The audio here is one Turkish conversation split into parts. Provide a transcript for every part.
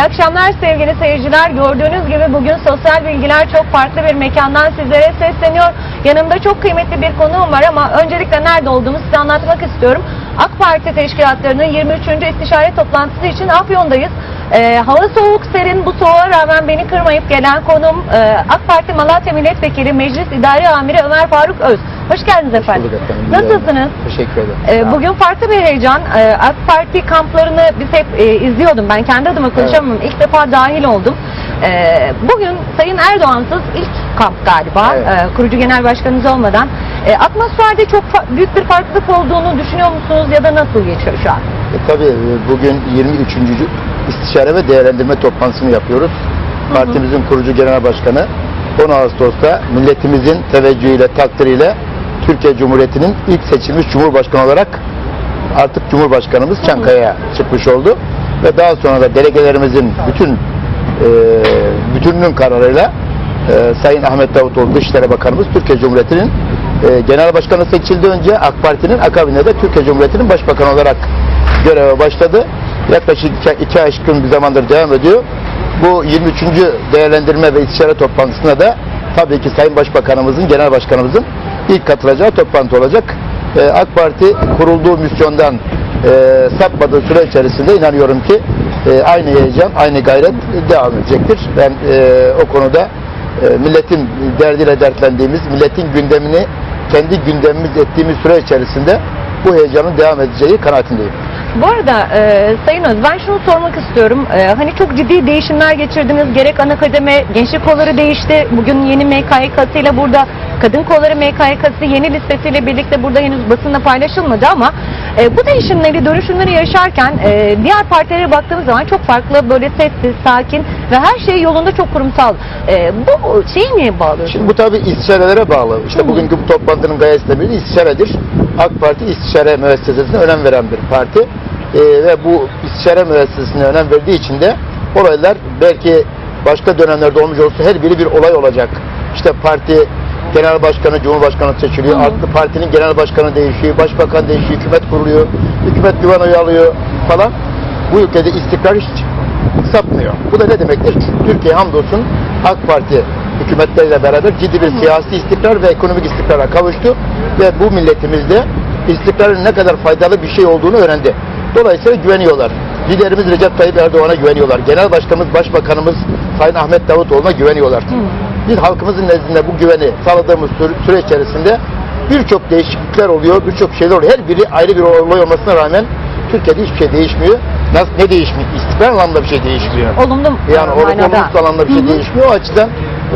İyi akşamlar sevgili seyirciler. Gördüğünüz gibi bugün sosyal bilgiler çok farklı bir mekandan sizlere sesleniyor. Yanımda çok kıymetli bir konuğum var ama öncelikle nerede olduğumu size anlatmak istiyorum. AK Parti teşkilatlarının 23. istişare toplantısı için Afyon'dayız. Ee, hava soğuk, serin. Bu soğuğa rağmen beni kırmayıp gelen konuğum e, AK Parti Malatya Milletvekili Meclis İdari Amiri Ömer Faruk Öz. Hoş geldiniz efendim. bulduk efendim. Nasılsınız? Teşekkür ederim. Ee, bugün farklı bir heyecan. Ee, AK Parti kamplarını biz hep e, izliyordum. Ben kendi adıma konuşamam. İlk defa dahil oldum. Ee, bugün Sayın Erdoğan'sız ilk kamp galiba. Evet. Ee, kurucu genel başkanınız olmadan. Ee, atmosferde çok büyük bir farklılık olduğunu düşünüyor musunuz ya da nasıl geçiyor şu an? E, tabii e, bugün 23. istişare ve değerlendirme toplantısını yapıyoruz. Partimizin kurucu genel başkanı 10 Ağustos'ta milletimizin teveccühüyle, takdiriyle Türkiye Cumhuriyeti'nin ilk seçilmiş Cumhurbaşkanı olarak artık Cumhurbaşkanımız Çankaya'ya çıkmış oldu. Ve daha sonra da delegelerimizin bütün e, bütününün kararıyla e, Sayın Ahmet Davutoğlu Dışişleri Bakanımız Türkiye Cumhuriyeti'nin e, genel başkanı seçildi önce AK Parti'nin akabinde de Türkiye Cumhuriyeti'nin başbakanı olarak göreve başladı. Yaklaşık iki, iki aşkın bir zamandır devam ediyor. Bu 23. değerlendirme ve istişare toplantısına da tabii ki Sayın Başbakanımızın, Genel Başkanımızın ilk katılacağı toplantı olacak. E, AK Parti kurulduğu misyondan e, sapmadığı süre içerisinde inanıyorum ki e, aynı heyecan, aynı gayret devam edecektir. Ben e, o konuda e, milletin derdiyle dertlendiğimiz, milletin gündemini kendi gündemimiz ettiğimiz süre içerisinde bu heyecanın devam edeceği kanaatindeyim. Bu arada e, Sayın Öz ben şunu sormak istiyorum. E, hani çok ciddi değişimler geçirdiniz. Gerek ana kademe gençlik kolları değişti. Bugün yeni MKYK'sı ile burada kadın kolları MKYK'sı yeni listesiyle birlikte burada henüz basında paylaşılmadı ama e, bu değişimleri, dönüşümleri yaşarken e, diğer partilere baktığımız zaman çok farklı böyle sessiz, sakin ve her şey yolunda çok kurumsal. E, bu şeyi niye bağlıyorsunuz? Şimdi bu tabi istişarelere bağlı. İşte bugünkü bu toplantının gayesi de bir istişaredir. AK Parti istişare müessesesine önem veren bir parti. Ee, ve bu istişare müessesesine önem verdiği için de olaylar belki başka dönemlerde olmuş olsa her biri bir olay olacak. İşte parti genel başkanı, cumhurbaşkanı seçiliyor. Hı. Artı partinin genel başkanı değişiyor, başbakan değişiyor, hükümet kuruluyor, hükümet güven oyu alıyor falan. Bu ülkede istikrar hiç sapmıyor. Bu da ne demektir? Türkiye hamdolsun AK Parti hükümetleriyle beraber ciddi bir siyasi istikrar ve ekonomik istikrara kavuştu ve bu milletimiz de istikrarın ne kadar faydalı bir şey olduğunu öğrendi. Dolayısıyla güveniyorlar. Liderimiz Recep Tayyip Erdoğan'a güveniyorlar. Genel Başkanımız, Başbakanımız Sayın Ahmet Davutoğlu'na güveniyorlar. Biz halkımızın nezdinde bu güveni sağladığımız süre, içerisinde birçok değişiklikler oluyor, birçok şeyler oluyor. Her biri ayrı bir olay olmasına rağmen Türkiye'de hiçbir şey değişmiyor. Nasıl ne değişmiyor? İstikrar anlamında bir şey değişmiyor. Olumlu Yani o manada. olumsuz alanda bir şey değişmiyor. O açıdan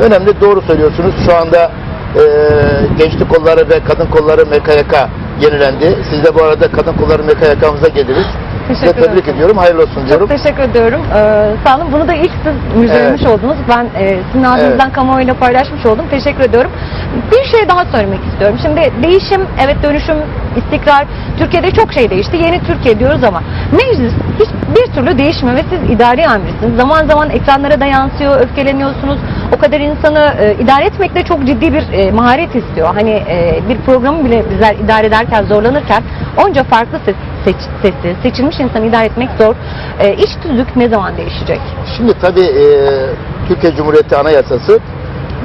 önemli doğru söylüyorsunuz. Şu anda e, gençlik kolları ve kadın kolları MKYK yenilendi. Siz de bu arada kadın kolları MKYK'mıza geliriz. Size Teşekkür tebrik ederim. ediyorum. Hayırlı olsun diyorum. Çok teşekkür ediyorum. Ee, sağ olun. Bunu da ilk siz müjdelemiş Evet. oldunuz. Ben e, sizin ağzınızdan Evet. kamuoyuyla paylaşmış oldum. Teşekkür ediyorum. Bir şey daha söylemek istiyorum. Şimdi değişim, evet dönüşüm, istikrar. Türkiye'de çok şey değişti. Yeni Türkiye diyoruz ama meclis hiçbir türlü değişmiyor ve siz idari amirsiniz. Zaman zaman ekranlara da yansıyor, öfkeleniyorsunuz. O kadar insanı e, idare etmek de çok ciddi bir e, maharet istiyor. Hani e, bir programı bile bizler idare ederken zorlanırken onca farklı ses, seç, sesi, seçilmiş insanı idare etmek zor. E, iç tüzük ne zaman değişecek? Şimdi tabii e, Türkiye Cumhuriyeti Anayasası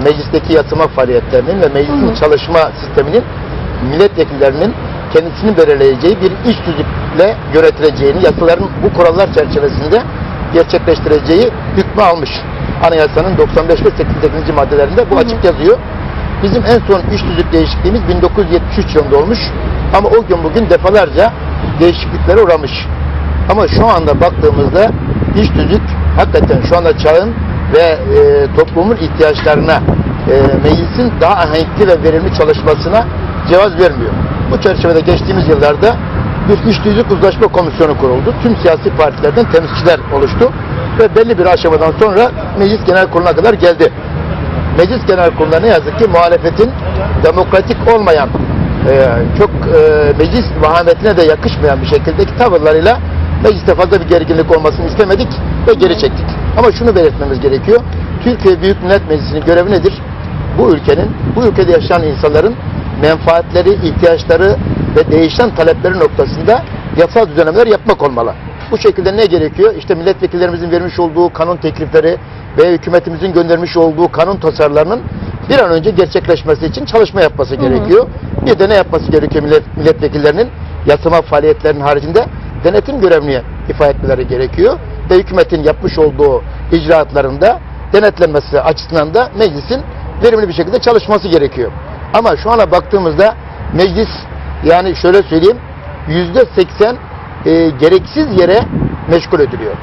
meclisteki yasama faaliyetlerinin ve meclisin Hı hı. çalışma sisteminin milletvekillerinin kendisini belirleyeceği bir iş tüzükle yönetileceğini, yasaların bu kurallar çerçevesinde gerçekleştireceği hükmü almış. Anayasanın 95 ve 88. maddelerinde bu Hı hı. açık yazıyor. Bizim en son iş tüzük değişikliğimiz 1973 yılında olmuş. Ama o gün bugün defalarca değişikliklere uğramış. Ama şu anda baktığımızda iş tüzük hakikaten şu anda çağın ve e, toplumun ihtiyaçlarına, e, meclisin daha ahenkli ve verimli çalışmasına cevaz vermiyor. Bu çerçevede geçtiğimiz yıllarda bir iş tüzük uzlaşma komisyonu kuruldu. Tüm siyasi partilerden temsilciler oluştu ve belli bir aşamadan sonra meclis genel kuruluna kadar geldi. Meclis Genel Kurulu'nda ne yazık ki muhalefetin demokratik olmayan, çok e, meclis vahametine de yakışmayan bir şekildeki tavırlarıyla mecliste fazla bir gerginlik olmasını istemedik ve geri çektik. Ama şunu belirtmemiz gerekiyor. Türkiye Büyük Millet Meclisi'nin görevi nedir? Bu ülkenin, bu ülkede yaşayan insanların menfaatleri, ihtiyaçları ve değişen talepleri noktasında yasal düzenlemeler yapmak olmalı. Bu şekilde ne gerekiyor? İşte milletvekillerimizin vermiş olduğu kanun teklifleri ve hükümetimizin göndermiş olduğu kanun tasarılarının bir an önce gerçekleşmesi için çalışma yapması gerekiyor. Bir de ne yapması gerekiyor millet, milletvekillerinin? Yasama faaliyetlerinin haricinde denetim görevini ifa etmeleri gerekiyor. Ve hükümetin yapmış olduğu icraatlarında denetlenmesi açısından da meclisin verimli bir şekilde çalışması gerekiyor. Ama şu ana baktığımızda meclis yani şöyle söyleyeyim yüzde seksen e, gereksiz yere meşgul ediliyor.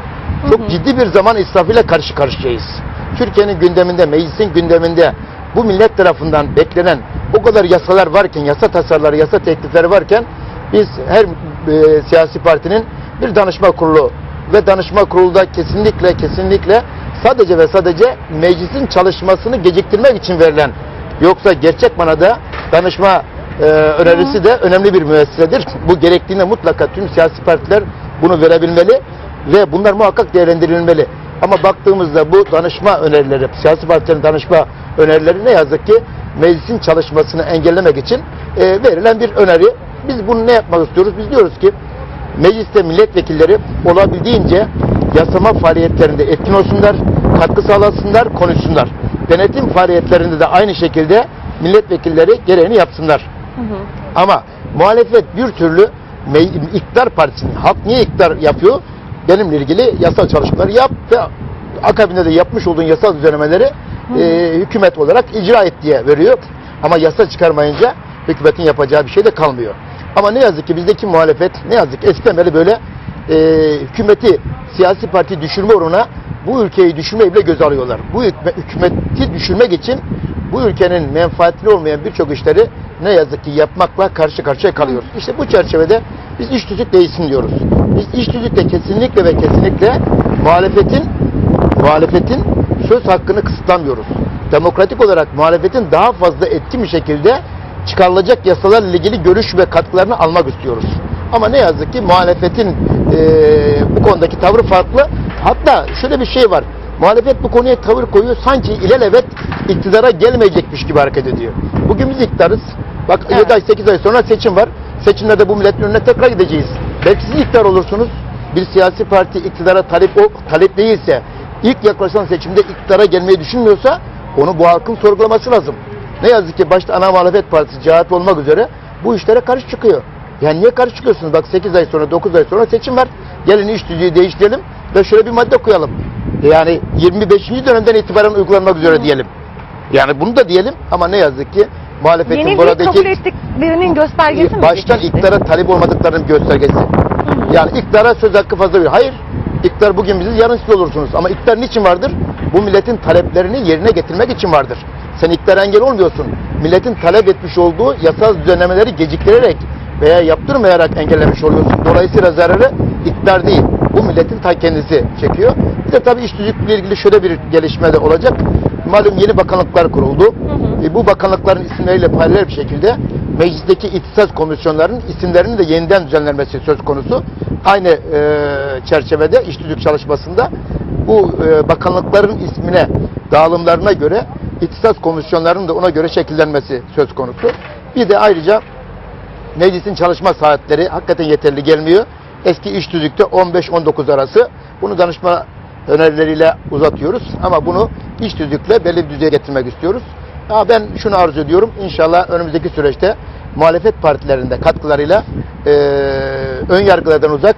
Çok ciddi bir zaman israfıyla karşı karşıyayız. Türkiye'nin gündeminde, meclisin gündeminde bu millet tarafından beklenen o kadar yasalar varken, yasa tasarıları, yasa teklifleri varken biz her e, siyasi partinin bir danışma kurulu ve danışma kurulda kesinlikle kesinlikle sadece ve sadece meclisin çalışmasını geciktirmek için verilen yoksa gerçek manada danışma e, önerisi de önemli bir müessesedir. Bu gerektiğinde mutlaka tüm siyasi partiler bunu verebilmeli ve bunlar muhakkak değerlendirilmeli. Ama baktığımızda bu danışma önerileri, siyasi partilerin danışma önerileri ne yazık ki meclisin çalışmasını engellemek için e, verilen bir öneri. Biz bunu ne yapmak istiyoruz? Biz diyoruz ki mecliste milletvekilleri olabildiğince yasama faaliyetlerinde etkin olsunlar, katkı sağlasınlar, konuşsunlar. Denetim faaliyetlerinde de aynı şekilde milletvekilleri gereğini yapsınlar. Ama muhalefet bir türlü iktidar partisinin, halk niye iktidar yapıyor? Benimle ilgili yasal çalışmaları yap ve akabinde de yapmış olduğun yasal düzenlemeleri e, hükümet olarak icra et diye veriyor. Ama yasa çıkarmayınca hükümetin yapacağı bir şey de kalmıyor. Ama ne yazık ki bizdeki muhalefet ne yazık ki eskiden beri böyle e, hükümeti siyasi parti düşürme uğruna bu ülkeyi düşürmeyi bile göze alıyorlar. Bu hükümeti düşürmek için bu ülkenin menfaatli olmayan birçok işleri ne yazık ki yapmakla karşı karşıya kalıyoruz. İşte bu çerçevede biz iş tüzük değişsin diyoruz. Biz iş tüzükte kesinlikle ve kesinlikle muhalefetin muhalefetin söz hakkını kısıtlamıyoruz. Demokratik olarak muhalefetin daha fazla etkin bir şekilde çıkarılacak yasalarla ilgili görüş ve katkılarını almak istiyoruz. Ama ne yazık ki muhalefetin eee, bu konudaki tavrı farklı. Hatta şöyle bir şey var. Muhalefet bu konuya tavır koyuyor sanki ilelebet iktidara gelmeyecekmiş gibi hareket ediyor. Bugün biz iktidarız. Bak Evet. 7 ay 8 ay sonra seçim var. Seçimlerde bu milletin önüne tekrar gideceğiz. Belki siz iktidar olursunuz. Bir siyasi parti iktidara talep o talep değilse, ilk yaklaşan seçimde iktidara gelmeyi düşünmüyorsa onu bu halkın sorgulaması lazım. Ne yazık ki başta ana muhalefet partisi CHP olmak üzere bu işlere karşı çıkıyor. Yani niye karşı çıkıyorsunuz? Bak 8 ay sonra 9 ay sonra seçim var. Gelin iş düzeyi değiştirelim ve şöyle bir madde koyalım. Yani 25. dönemden itibaren uygulanmak üzere diyelim. Yani bunu da diyelim ama ne yazık ki muhalefetin Yeni bir buradaki kabul ettiklerinin göstergesi mi? baştan iktidara talip olmadıklarının göstergesi. Yani iktidara söz hakkı fazla veriyor. Hayır. İktidar bugün biziz, yarın siz olursunuz. Ama iktidar niçin vardır? Bu milletin taleplerini yerine getirmek için vardır. Sen iktidara engel olmuyorsun. Milletin talep etmiş olduğu yasal düzenlemeleri geciktirerek veya yaptırmayarak engellemiş oluyorsun. Dolayısıyla zararı iktidar değil. Bu milletin ta kendisi çekiyor. Bir de tabii iş tüzükle ilgili şöyle bir gelişme de olacak. Malum yeni bakanlıklar kuruldu. E, bu bakanlıkların isimleriyle paralel bir şekilde meclisteki ihtisas komisyonlarının isimlerinin de yeniden düzenlenmesi söz konusu. Aynı e, çerçevede iş tüzük çalışmasında bu e, bakanlıkların ismine, dağılımlarına göre ihtisas komisyonlarının da ona göre şekillenmesi söz konusu. Bir de ayrıca meclisin çalışma saatleri hakikaten yeterli gelmiyor. Eski iş tüzükte 15-19 arası. Bunu danışma önerileriyle uzatıyoruz. Ama bunu iş tüzükle belli bir düzeye getirmek istiyoruz. Ya ben şunu arzu ediyorum. İnşallah önümüzdeki süreçte muhalefet partilerinde katkılarıyla eee ön yargılardan uzak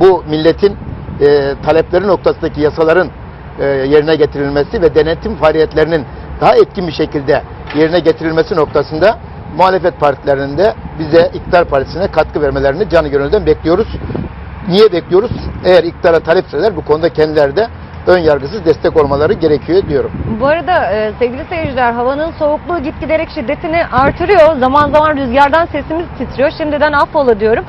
bu milletin eee, talepleri noktasındaki yasaların eee, yerine getirilmesi ve denetim faaliyetlerinin daha etkin bir şekilde yerine getirilmesi noktasında muhalefet partilerinin de bize iktidar partisine katkı vermelerini canı gönülden bekliyoruz. Niye bekliyoruz? Eğer iktidara talepseler bu konuda kendileri de ön yargısız destek olmaları gerekiyor diyorum. Bu arada e, sevgili seyirciler havanın soğukluğu gitgiderek şiddetini artırıyor. Zaman zaman rüzgardan sesimiz titriyor. Şimdiden affola diyorum.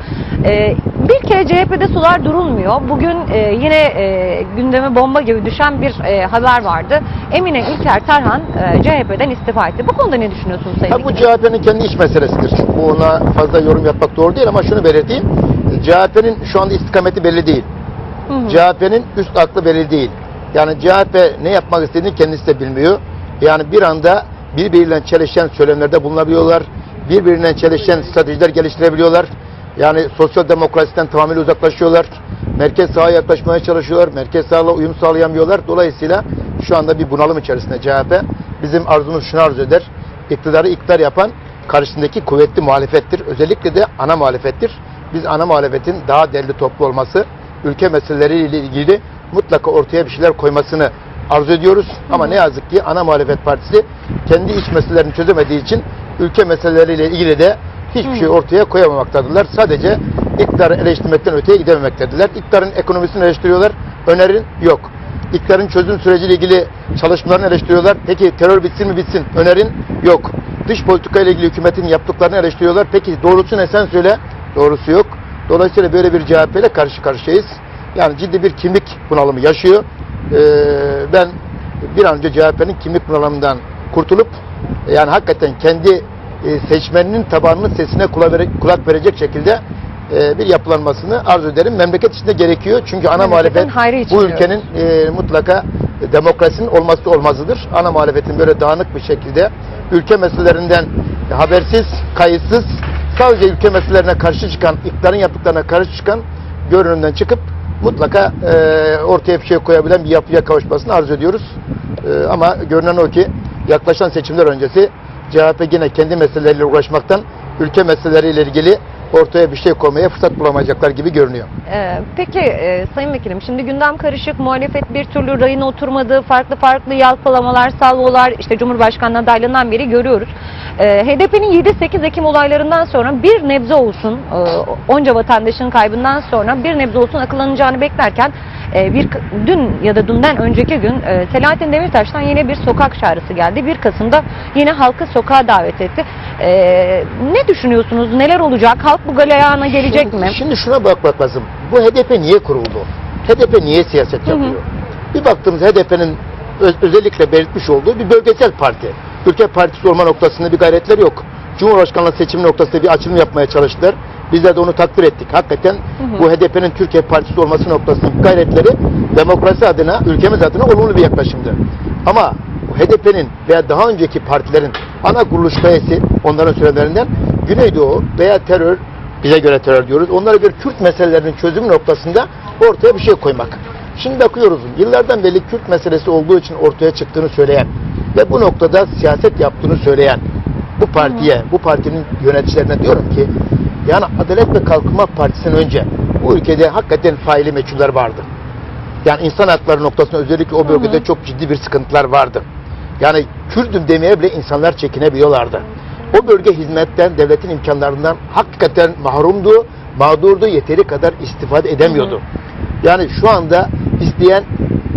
E, bir kere CHP'de sular durulmuyor. Bugün e, yine e, gündeme bomba gibi düşen bir e, haber vardı. Emine İlker Tarhan e, CHP'den istifa etti. Bu konuda ne düşünüyorsunuz Sayın Ha, bu? CHP'nin kendi iç meselesidir. Bu ona fazla yorum yapmak doğru değil ama şunu belirteyim. CHP'nin şu anda istikameti belli değil. CHP'nin üst aklı belli değil. Yani CHP ne yapmak istediğini kendisi de bilmiyor. Yani bir anda birbiriyle çelişen söylemlerde bulunabiliyorlar. Birbiriyle çelişen stratejiler geliştirebiliyorlar. Yani sosyal demokrasiden tamamen uzaklaşıyorlar. merkez sağa yaklaşmaya çalışıyorlar. Merkez sağla uyum sağlayamıyorlar. Dolayısıyla şu anda bir bunalım içerisinde CHP. Bizim arzumuz şunu arzu eder. İktidarı iktidar yapan karşısındaki kuvvetli muhalefettir. Özellikle de ana muhalefettir. Biz ana muhalefetin daha derli toplu olması, ülke meseleleriyle ilgili mutlaka ortaya bir şeyler koymasını arzu ediyoruz. Ama ne yazık ki ana muhalefet partisi kendi iç meselelerini çözemediği için ülke meseleleriyle ilgili de hiçbir şey ortaya koyamamaktadırlar. Sadece iktidarı eleştirmekten öteye gidememektedirler. İktidarın ekonomisini eleştiriyorlar. Önerin yok. İktidarın çözüm süreciyle ilgili çalışmalarını eleştiriyorlar. Peki terör bitsin mi bitsin? Önerin yok. Dış politika ile ilgili hükümetin yaptıklarını eleştiriyorlar. Peki doğrusu ne sen söyle? Doğrusu yok. Dolayısıyla böyle bir CHP ile karşı karşıyayız. Yani ciddi bir kimlik bunalımı yaşıyor. Ee, ben bir an önce CHP'nin kimlik bunalımından kurtulup yani hakikaten kendi e, seçmeninin tabanının sesine kulak, vere- kulak verecek şekilde e, bir yapılanmasını arzu ederim. Memleket içinde gerekiyor. Çünkü ana muhalefet bu ülkenin e, mutlaka demokrasinin olmazsa olmazıdır. Ana muhalefetin böyle dağınık bir şekilde ülke meselelerinden habersiz, kayıtsız sadece ülke meselelerine karşı çıkan, iktidarın yaptıklarına karşı çıkan görünümden çıkıp mutlaka e, ortaya bir şey koyabilen bir yapıya kavuşmasını arzu ediyoruz. E, ama görünen o ki yaklaşan seçimler öncesi CHP yine kendi meseleleriyle uğraşmaktan ülke meseleleriyle ilgili ortaya bir şey koymaya fırsat bulamayacaklar gibi görünüyor. Ee, peki e, Sayın Vekilim şimdi gündem karışık, muhalefet bir türlü rayına oturmadı, farklı farklı yalpalamalar, salvolar işte Cumhurbaşkanlığı adaylığından beri görüyoruz. Ee, HDP'nin 7-8 Ekim olaylarından sonra bir nebze olsun, e, onca vatandaşın kaybından sonra bir nebze olsun akıllanacağını beklerken e, bir dün ya da dünden önceki gün e, Selahattin Demirtaş'tan yine bir sokak çağrısı geldi. 1 Kasım'da yine halkı sokağa davet etti. Ee, ne düşünüyorsunuz? Neler olacak? Halk bu galeyana gelecek şimdi, mi? Şimdi şuna bakmak lazım. Bu HDP niye kuruldu? HDP niye siyaset Hı hı. yapıyor? Bir baktığımız HDP'nin öz- özellikle belirtmiş olduğu bir bölgesel parti. Ülke partisi olma noktasında bir gayretleri yok. Cumhurbaşkanlığı seçimi noktasında bir açılım yapmaya çalıştılar. Bizler de onu takdir ettik. Hakikaten hı. bu HDP'nin Türkiye partisi olması noktasındaki gayretleri demokrasi adına, ülkemiz adına olumlu bir yaklaşımdı. Ama HDP'nin veya daha önceki partilerin ana kuruluş gayesi onların sürelerinden Güneydoğu veya terör, bize göre terör diyoruz. Onlara göre Kürt meselelerinin çözümü noktasında ortaya bir şey koymak. Şimdi bakıyoruz yıllardan beri Kürt meselesi olduğu için ortaya çıktığını söyleyen ve bu noktada siyaset yaptığını söyleyen bu partiye, bu partinin yöneticilerine diyorum ki yani Adalet ve Kalkınma Partisi'nden önce bu ülkede hakikaten faili meçhuller vardı. Yani insan hakları noktasında özellikle o bölgede Hı hı. çok ciddi bir sıkıntılar vardı. Yani Kürdüm demeye bile insanlar çekinebiliyorlardı. O bölge hizmetten, devletin imkanlarından hakikaten mahrumdu, mağdurdu, yeteri kadar istifade edemiyordu. Yani şu anda isteyen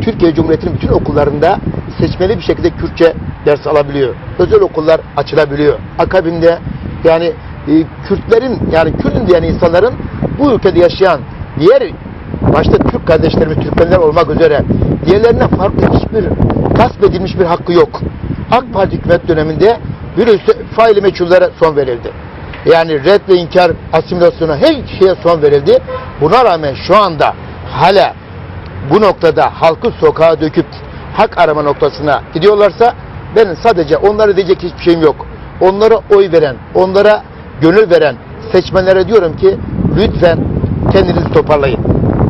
Türkiye Cumhuriyeti'nin bütün okullarında seçmeli bir şekilde Kürtçe ders alabiliyor. Özel okullar açılabiliyor. Akabinde yani e, Kürtlerin yani Kürdüm diyen insanların bu ülkede yaşayan diğer başta Türk kardeşlerimiz Türkmenler olmak üzere diğerlerine farklı hiçbir gasp edilmiş bir hakkı yok. AK Parti hükümet döneminde virüse faili meçhullere son verildi. Yani red ve inkar asimilasyona her şeye son verildi. Buna rağmen şu anda hala bu noktada halkı sokağa döküp hak arama noktasına gidiyorlarsa benim sadece onlara diyecek hiçbir şeyim yok. Onlara oy veren, onlara gönül veren seçmenlere diyorum ki lütfen kendinizi toparlayın.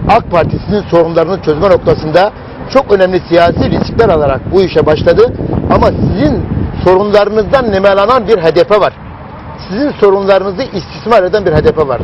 AK Parti sizin sorunlarını çözme noktasında çok önemli siyasi riskler alarak bu işe başladı. Ama sizin sorunlarınızdan nemalanan bir HDP var. Sizin sorunlarınızı istismar eden bir HDP var.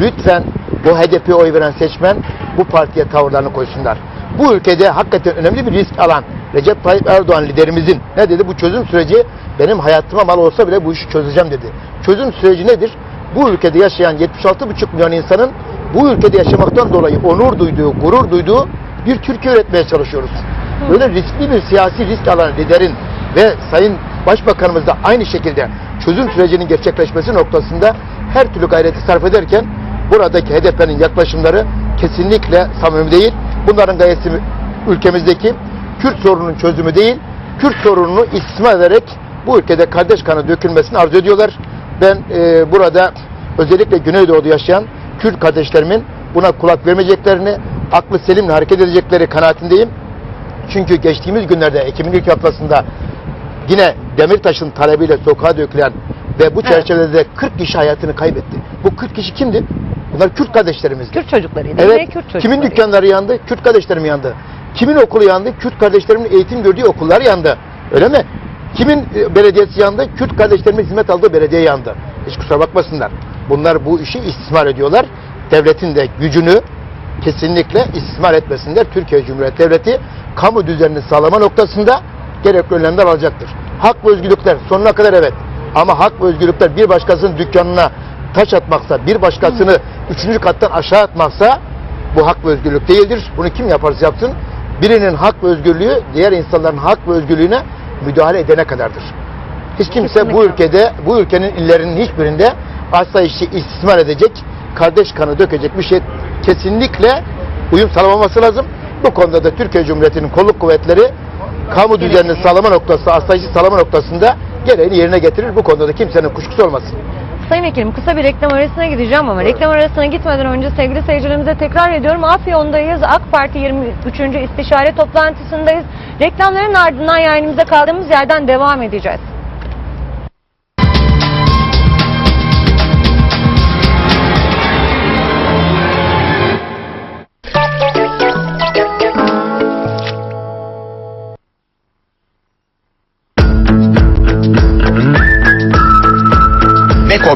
Lütfen bu HDP'ye oy veren seçmen bu partiye tavırlarını koysunlar. Bu ülkede hakikaten önemli bir risk alan Recep Tayyip Erdoğan liderimizin ne dedi? Bu çözüm süreci benim hayatıma mal olsa bile bu işi çözeceğim dedi. Çözüm süreci nedir? Bu ülkede yaşayan 76,5 milyon insanın bu ülkede yaşamaktan dolayı onur duyduğu, gurur duyduğu bir Türkiye üretmeye çalışıyoruz. Böyle riskli bir siyasi risk alan liderin ve Sayın Başbakanımız da aynı şekilde çözüm sürecinin gerçekleşmesi noktasında her türlü gayreti sarf ederken buradaki HDP'nin yaklaşımları kesinlikle samimi değil. Bunların gayesi ülkemizdeki Kürt sorununun çözümü değil, Kürt sorununu istismar ederek bu ülkede kardeş kanı dökülmesini arzu ediyorlar. Ben e, burada özellikle Güneydoğu'da yaşayan Kürt kardeşlerimin buna kulak vermeyeceklerini, aklı selimle hareket edecekleri kanaatindeyim. Çünkü geçtiğimiz günlerde Ekim'in ilk haftasında yine Demirtaş'ın talebiyle sokağa dökülen ve bu çerçevede 40 kişi hayatını kaybetti. Bu 40 kişi kimdi? Bunlar Kürt kardeşlerimiz. Kürt çocuklarıydı. Yine Evet. Kürt çocukları. Kimin dükkanları yandı? Kürt kardeşlerim yandı. Kimin okulu yandı? Kürt kardeşlerimin eğitim gördüğü okullar yandı. Öyle mi? Kimin e, belediyesi yandı? Kürt kardeşlerimin hizmet aldığı belediye yandı. Hiç kusura bakmasınlar. Bunlar bu işi istismar ediyorlar. Devletin de gücünü kesinlikle istismar etmesinler. Türkiye Cumhuriyeti Devleti kamu düzenini sağlama noktasında gerekli önlemler alacaktır. Hak ve özgürlükler sonuna kadar evet. Ama hak ve özgürlükler bir başkasının dükkanına taş atmaksa, bir başkasını üçüncü kattan aşağı atmaksa bu hak ve özgürlük değildir. Bunu kim yaparsa yapsın birinin hak ve özgürlüğü diğer insanların hak ve özgürlüğüne müdahale edene kadardır. Hiç kimse bu Kesinlikle. ülkede, bu ülkenin illerinin hiçbirinde asayişi istismar edecek, kardeş kanı dökecek bir şey kesinlikle uyum sağlamaması lazım. Bu konuda da Türkiye Cumhuriyeti'nin kolluk kuvvetleri kamu düzenini sağlama noktası, asayişi sağlama noktasında gereğini yerine getirir. Bu konuda da kimsenin kuşkusu olmasın. Sayın Vekilim kısa bir reklam arasına gideceğim ama reklam arasına gitmeden önce sevgili seyircilerimize tekrar ediyorum. Afyon'dayız. AK Parti 23. istişare toplantısındayız. Reklamların ardından yayınımıza kaldığımız yerden devam edeceğiz.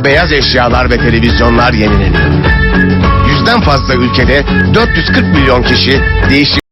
Beyaz eşyalar ve televizyonlar yenileniyor. Yüzden fazla ülkede 440 milyon kişi değişim